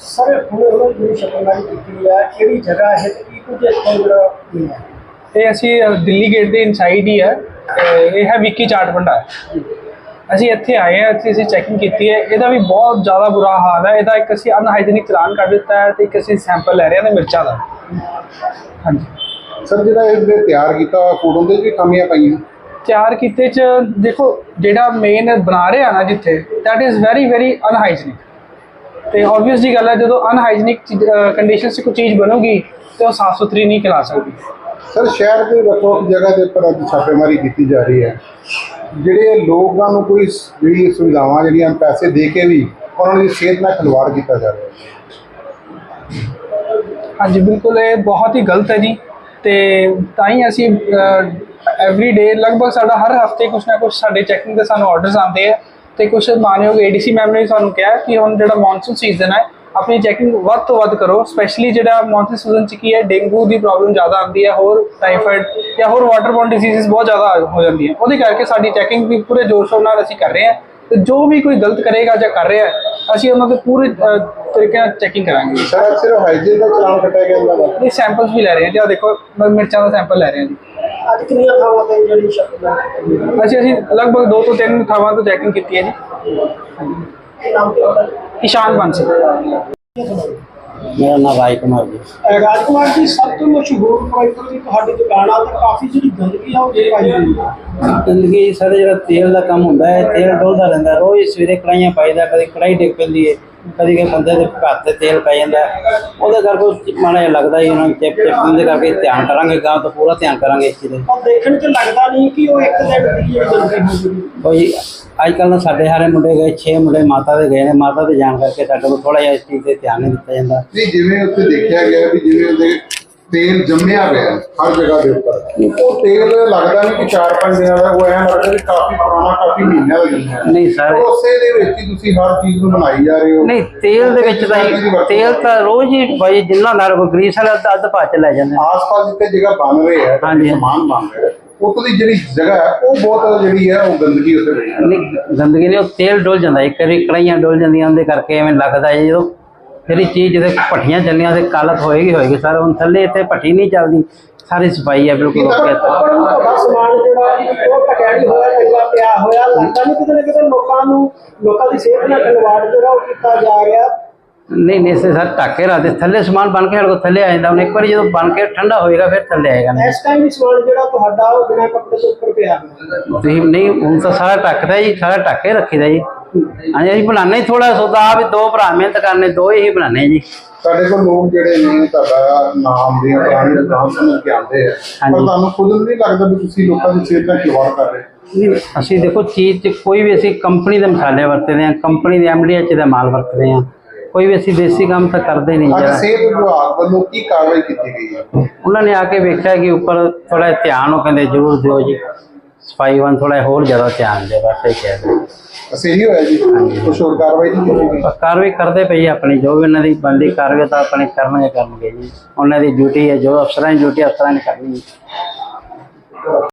Sir ਹੁਣ ਉਹਨਾਂ ਜਿਹੜੀ ਛਾਪੇਮਾਰੀ ਕੀਤੀ ਆ ਕਿਹੜੀ ਜਗ੍ਹਾ ਹੈ ਤੇ ਕੀ ਕੁਝ ਇੱਥੇ ਜਿਹੜਾ ਹੋਇਆ ਇਹ ਅਸੀਂ ਅ, ਦਿੱਲੀ ਗੇਟ ਦੇ ਇਨਸਾਈਡ ਹੀ ਹੈ ਤੇ ਇਹ ਹੈ ਵਿੱਕੀ ਚਾਟ ਭੰਡਾਰ। ਅਸੀਂ ਇੱਥੇ ਆਏ ਹਾਂ ਇੱਥੇ ਅਸੀਂ ਚੈਕਿੰਗ ਕੀਤੀ ਹੈ ਇਹਦਾ ਵੀ ਬਹੁਤ ਜ਼ਿਆਦਾ ਬੁਰਾ ਹਾਲ ਹੈ ਇਹਦਾ ਇੱਕ ਅਸੀਂ ਅਨਹਾਈਜੀਨਿਕ ਚਲਾਨ ਕੱਢ ਦਿੱਤਾ ਹੈ ਤੇ ਇੱਕ ਅਸੀਂ ਸੈਂਪਲ ਲੈ ਰਹੇ ਹਾਂ ਤੇ ਮਿਰਚਾਂ ਦਾ। ਹਾਂਜੀ। ਸਰ ਜਿਹੜਾ ਇਹ ਤਿਆਰ ਕੀਤਾ ਫੂਡ ਉਹਦੇ 'ਚ ਵੀ ਖਾਮੀਆਂ ਪਾਈਆਂ? ਤਿਆਰ ਕੀਤੇ ਚ ਦੇਖੋ ਜਿਹੜਾ ਮੇਨ ਬਣਾ ਰਿਹਾ ਨਾ ਜਿੱਥੇ that is very very unhygienic ਤੇ ਆਬਵੀਅਸ ਜੀ ਗੱਲ ਹੈ ਜਦੋਂ ਅਨਹਾਈਜੀਨਿਕ ਕੰਡੀਸ਼ਨਸ 'ਚ ਕੋਈ ਚੀਜ਼ ਬਣੂਗੀ ਤੇ ਉਹ ਸਾਫ਼ ਸੁਥਰੀ ਨਹੀਂ ਖਿਲਾ ਸਕਦੀ। ਸਰ ਸ਼ਹਿਰ ਦੇ ਵੱਖ ਜਗ੍ਹਾ ਦੇ ਉੱਪਰ ਅੱਜ ਛਾਪੇਮਾਰੀ ਕੀਤੀ ਜਾ ਰਹੀ ਹੈ। ਜਿਹੜੇ ਲੋਕਾਂ ਨੂੰ ਕੋਈ ਜਿਹੜੀ ਸੁਵਿਧਾਵਾਂ ਜਿਹੜੀਆਂ ਪੈਸੇ ਦੇ ਕੇ ਵੀ ਉਹਨਾਂ ਦੀ ਸਿਹਤ ਨਾਲ ਖਿਲਵਾੜ ਕੀਤਾ ਜਾ ਰਿਹਾ ਹੈ। ਹਾਂਜੀ ਬਿਲਕੁਲ ਇਹ ਬਹੁਤ ਹੀ ਗਲਤ ਹੈ ਜੀ। ਤੇ ਤਾਂ ਹੀ ਅਸੀਂ ਐਵਰੀ ਡੇ ਲਗਭਗ ਸਾਡਾ ਹਰ ਹਫ਼ਤੇ ਕੁਛ ਨਾ ਕੁਛ ਸਾਡੇ ਚੈਕਿੰਗ ਦੇ ਸਾਨੂੰ ਆਰਡਰਸ ਆਉਂਦੇ ਆ। ਤੇ ਕੁਛ ਮਾਨਯੋਗ ਏਡੀਸੀ ਮੈਮ ਨੇ ਸਾਨੂੰ ਕਿਹਾ ਕਿ ਹੁਣ ਜਿਹੜਾ ਮੌਨਸੂਨ ਸੀਜ਼ਨ ਹੈ ਆਪਣੀ ਚੈਕਿੰਗ ਵੱਧ ਤੋਂ ਵੱਧ ਕਰੋ ਸਪੈਸ਼ਲੀ ਜਿਹੜਾ ਮੌਨਸੂਨ ਸੀਜ਼ਨ ਚ ਕੀ ਹੈ ਡੇਂਗੂ ਦੀ ਪ੍ਰੋਬਲਮ ਜ਼ਿਆਦਾ ਆਉਂਦੀ ਹੈ ਹੋਰ ਟਾਈਫਾਇਡ ਜਾਂ ਹੋਰ ਵਾਟਰਬੋਰਨ ਡਿਸੀਜ਼ਸ ਬਹੁਤ ਜ਼ਿਆਦਾ ਹੋ ਜਾਂਦੀਆਂ ਉਹਦੇ ਕਰਕੇ ਸਾਡੀ ਚੈਕਿੰਗ ਵੀ ਪੂਰੇ ਜੋਰ ਸ਼ੋਰ ਨਾਲ ਅਸੀਂ ਕਰ ਰਹੇ ਹਾਂ ਤੇ ਜੋ ਵੀ ਕੋਈ ਗਲਤ ਕਰੇਗਾ ਜਾਂ ਕਰ ਰਿਹਾ ਹੈ ਅਸੀਂ ਉਹਨਾਂ ਦੇ ਪੂਰੇ ਤਰੀਕੇ ਨਾਲ ਚੈਕਿੰਗ ਕਰਾਂਗੇ। ਸਰ ਸਿਰਫ ਹਾਈਜੀਨ ਦਾ ਚਲਾਨ ਕੱਟਿਆ ਗਿਆ ਇਹਨਾਂ ਦਾ ਇਹ ਸੈਂਪਲਸ ਵੀ ਲੈ ਰਹੇ ਹਾਂ ਜੀ। ਆਹ ਦੇਖੋ ਮਿਰਚਾਂ ਦਾ ਸੈਂਪਲ ਲੈ ਰਹੇ ਹਾਂ ਜੀ। ਅੱਜ ਕਿੰਨੀਆਂ ਥਾਵਾਂ ਤੇ ਜਿਹੜੀ ਕੀਤੀ ਹੈ? ਅਸੀਂ ਅਸੀਂ ਲਗਭਗ 2 ਤੋਂ 3 ਥਾਵਾਂ ਤੋਂ ਚੈਕਿੰਗ ਕੀਤੀ ਹੈ ਜੀ? ਇਸ਼ਾਨ ਬਾਂਸਲ ਮੇਰਾ ਨਾਮ ਰਾਜ ਕੁਮਾਰ ਜੀ। ਅਹ ਰਾਜਕੁਮਾਰ ਜੀ ਸਭ ਤੋਂ ਮਸ਼ਹੂਰ ਪ੍ਰੋਡਕਟ ਦੀ ਤੁਹਾਡੀ ਦੁਕਾਨ ਆ ਤੇ ਕਾਫੀ ਜਿਹੜੀ ਗੰਦਗੀ ਆ ਉਹ ਜੇ ਪਾਈ ਹੋਈ ਆ। ਜ਼ਿੰਦਗੀ ਸਾਡੇ ਜਿਹੜਾ ਤੇਲ ਦਾ ਕੰਮ ਹੁੰਦਾ ਹੈ ਤੇਲ ਡੋਲਦਾ ਰਹਿੰਦਾ ਰੋਜ਼ ਸਵੇਰੇ ਕੜਾਈਆਂ ਪਾਈਦਾ ਕਦੇ ਕੜਾਈ ਡਿੱਗ ਪੈਂਦੀ ਹੈ। ਕਦੀ ਕਿ ਬੰਦੇ ਦੇ ਹੱਥ ਤੇ ਤੇਲ ਪੈ ਜਾਂਦਾ। ਉਹਦੇ ਕਰਕੇ ਮਾੜਾ ਜਿਹਾ ਲੱਗਦਾ ਹੀ ਉਹਨਾਂ ਨੂੰ ਚਿਪ ਚਿਪ ਦੇ ਕਰਕੇ ਧਿਆਨ ਕਰਾਂਗੇ ਗਾਂ ਤੋਂ ਪੂਰਾ ਧਿਆਨ ਕਰਾਂਗੇ ਇਸ ਚੀਜ਼ ਦਾ ਪਰ ਦੇਖਣ 'ਚ ਲੱਗਦਾ ਨਹੀਂ ਕਿ ਉਹ ਇੱਕ ਦਿਨ ਦੀ ਜਿਹੜੀ ਗੰਦਗੀ ਹੋ ਗਈ ਕੋਈ ਅੱਜ ਕੱਲ੍ਹ ਸਾਡੇ ਹਾਰੇ ਮੁੰਡੇ ਗਏ 6 ਮੁੰਡੇ ਮਾਤਾ ਦੇ ਗਏ ਨੇ ਮਾਤਾ ਦੇ ਜਾਣ ਕਰਕੇ ਸਾਡੇ ਕੋਲ ਥੋੜਾ ਜਿਹਾ ਇਸ ਚੀਜ਼ ਤੇ ਧਿਆਨ ਨਹੀਂ ਦਿੱਤਾ ਜਾਂਦਾ ਨਹੀਂ ਜਿਵੇਂ ਉੱਥੇ ਦੇਖਿਆ ਗਿਆ ਵੀ ਜਿਵੇਂ ਉਹਦੇ ਤੇਲ ਜੰਮਿਆ ਪਿਆ ਹੈ ਹਰ ਜਗ੍ਹਾ ਦੇ ਉੱਪਰ ਉਹ ਤੇਲ ਲੱਗਦਾ ਨਹੀਂ ਕਿ 4-5 ਦਿਨਾਂ ਦਾ ਉਹ ਐਂ ਲੱਗਦਾ ਕਿ ਕਾਫੀ ਪੁਰਾਣਾ ਕਾਫੀ ਜੰਮਿਆ ਹੈ। ਨਹੀਂ ਸਰ ਉਸੇ ਦੇ ਵਿੱਚ ਹੀ ਤੁਸੀਂ ਹਰ ਚੀਜ਼ ਨੂੰ ਬਣਾਈ ਜਾ ਰਹੇ ਹੋ ਨਹੀਂ ਤੇਲ ਦੇ ਵਿੱਚ ਤਾਂ ਤੇਲ ਤਾਂ ਰੋਜ਼ ਹੀ ਬਾਈ ਜਿੰਨਾ ਨਾਲ ਕੋਈ ਗਰੀਸ ਵਾਲਾ ਅੱਧ ਅੱਧ ਭਾ ਚ ਲੈ ਜਾਂਦੇ। ਆਸ-ਪਾਸ ਜਿੱਥੇ ਜਗ੍ਹਾ ਬਣ ਰਹੀ ਹੈ। ਸਮਾਨ ਬਣ ਰਿਹਾ ਉੱਥੋਂ ਦੀ ਜਿਹੜੀ ਜਗ੍ਹਾ ਹੈ ਉਹ ਬਹੁਤ ਜਿਹੜੀ ਹੈ ਉਹ ਗੰਦਗੀ ਉੱਥੇ ਰਹੀ ਹੈ ਨਹੀਂ ਗੰਦਗੀ ਨਹੀਂ ਉਹ ਤੇਲ ਡੁੱਲ ਜਾਂਦਾ ਇੱਕ ਵਾਰੀ ਕੜਾਈਆਂ ਡੁੱਲ ਜਾਂਦੀਆਂ ਉਹਦੇ ਕਰਕੇ ਐਵੇਂ ਲੱਗਦਾ ਜਦੋਂ ਜਿਹੜੀ ਚੀਜ਼ ਜਿਹਦੇ ਭੱਠੀਆਂ ਚੱਲੀਆਂ ਤੇ ਕਾਲਤ ਹੋਏਗੀ ਹੋਏਗੀ। ਸਰ ਹੁਣ ਥੱਲੇ ਇੱਥੇ ਭੱਠੀ ਨਹੀਂ ਚੱਲਦੀ। ਸਾਰੀ ਸਫ਼ਾਈ ਹੈ ਬਿਲਕੁਲ ਓਕੇ ਉਹ ਤੁਹਾਡਾ ਸਮਾਨ ਜਿਹੜਾ ਉਹ ਨਹੀਂ ਹੋਇਆ ਚੰਗਾ ਪਿਆ ਹੋਇਆ। ਲੱਗਦਾ ਨਹੀਂ ਕਿਤੇ ਨਾ ਕਿਤੇ ਲੋਕਾਂ ਨੂੰ ਲੋਕਾਂ ਦੀ ਸਿਹਤ ਨਾਲ ਖਿਲਵਾੜ ਜਿਹੜਾ ਉਹ ਕੀਤਾ ਜਾ ਰਿਹਾ। ਨਹੀਂ ਨਹੀਂ ਸਰ ਢੱਕੇ ਰਹਤੇ ਥੱਲੇ ਸਮਾਨ ਬਣ ਕੇ ਕੋਲ ਥੱਲੇ ਆ ਜਾਂਦਾ। ਹੁਣ ਇੱਕ ਵਾਰੀ ਜਦੋਂ ਬਣ ਕੇ ਠੰਡਾ ਹੋਏਗਾ ਫਿਰ ਥੱਲੇ ਆਏਗਾ ਨਹੀਂ। ਇਸ ਟਾਈਮ ਵੀ ਸਮਾਨ ਜਿਹੜਾ ਤੁਹਾਡਾ ਉਹ ਬਿਨਾਂ ਕੱਪੜੇ ਤੋਂ ਉੱਪਰ ਪਿਆ। ਤੁਸੀਂ ਨਹੀਂ ਹੁਣ ਤਾਂ ਸਾਰਾ ਢੱਕਦਾ ਜੀ ਸਾਰਾ ਢੱਕ ਕੇ ਰੱਖੀਦਾ ਜੀ। ਹਾਂਜੀ ਅਸੀਂ ਬਣਾਉਂਦੇ ਹੀ ਥੋੜਾ ਸੌਦਾ ਆ ਵੀ ਦੋ ਭਰਾ ਮਿਹਨਤ ਕਰਨੇ ਦੋ ਹੀ ਬਣਾਉਂਦੇ ਜੀ। ਸਾਡੇ ਕੋਲ ਲੋਕ ਜਿਹੜੇ ਨੇ ਤੁਹਾਡਾ ਨਾਮ ਦੇ ਪੁਰਾਣੀ ਦੁਕਾਨ ਸਮਝ ਕੇ ਆਉਂਦੇ ਆ। ਪਰ। ਤੁਹਾਨੂੰ ਖੁਦ ਨੂੰ ਨਹੀਂ ਲੱਗਦਾ ਵੀ ਤੁਸੀਂ ਲੋਕਾਂ ਦੀ ਸਿਹਤ ਖਿਲਵਾੜ ਕਰ ਰਹੇ ਅਸੀਂ ਦੇਖੋ ਚੀਜ਼ 'ਚ ਕੋਈ ਵੀ ਅਸੀਂ ਕੰਪਨੀ ਦੇ ਮਸਾਲੇ ਵਰਤਦੇ ਹਾਂ ਕੰਪਨੀ ਦੇ ਐਮਡੀਐਚ ਦਾ ਮਾਲ ਵਰਤਦੇ ਹਾਂ। ਕੋਈ ਵੀ ਅਸੀਂ ਦੇਸੀ ਕੰਮ ਤਾਂ ਕਰਦੇ ਨਹੀਂ ਅੱਜ ਸਿਹਤ ਵਿਭਾਗ ਵੱਲੋਂ ਕੀ ਕਾਰਵਾਈ ਕੀਤੀ ਗਈ ਹੈ? ਉਹਨਾਂ ਨੇ ਆ ਕੇ ਵੇਖਿਆ ਕਿ ਉੱਪਰ ਥੋੜਾ ਧਿਆਨ ਉਹ ਕਹਿੰਦੇ ਜ਼ਰੂਰ ਦਿਓ ਜੀ। ਸਫ਼ਾਈ ਵੱਲ ਥੋੜਾ ਹੋਰ ਜ਼ਿਆਦਾ ਧਿਆਨ ਦੇ ਬਸ ਇਹ ਕਹਿ ਰਹੇ। ਅਸੀਂ ਇਹੀ ਹੋਇਆ ਜੀ? ਕੁਛ ਹੋਰ ਕਾਰਵਾਈ ਨਹੀਂ ਗਈ? ਪਰ ਕਾਰਵਾਈ ਕਰਦੇ ਪਈ ਆਪਣੀ ਜੋ ਵੀ ਉਹਨਾਂ ਦੀ ਬੰਦੀ ਕਾਰਵਾਈ ਤਾਂ ਆਪਣੇ ਕਰਨਗੇ ਕਰਨਗੇ ਜੀ। ਉਹਨਾਂ ਦੀ ਡਿਊਟੀ ਹੈ ਜੋ ਅਫਸਰਾਂ ਦੀ ਡਿਊਟੀ ਅਫਸਰਾਂ ਨੇ ਕਰਨੀ ਹੈ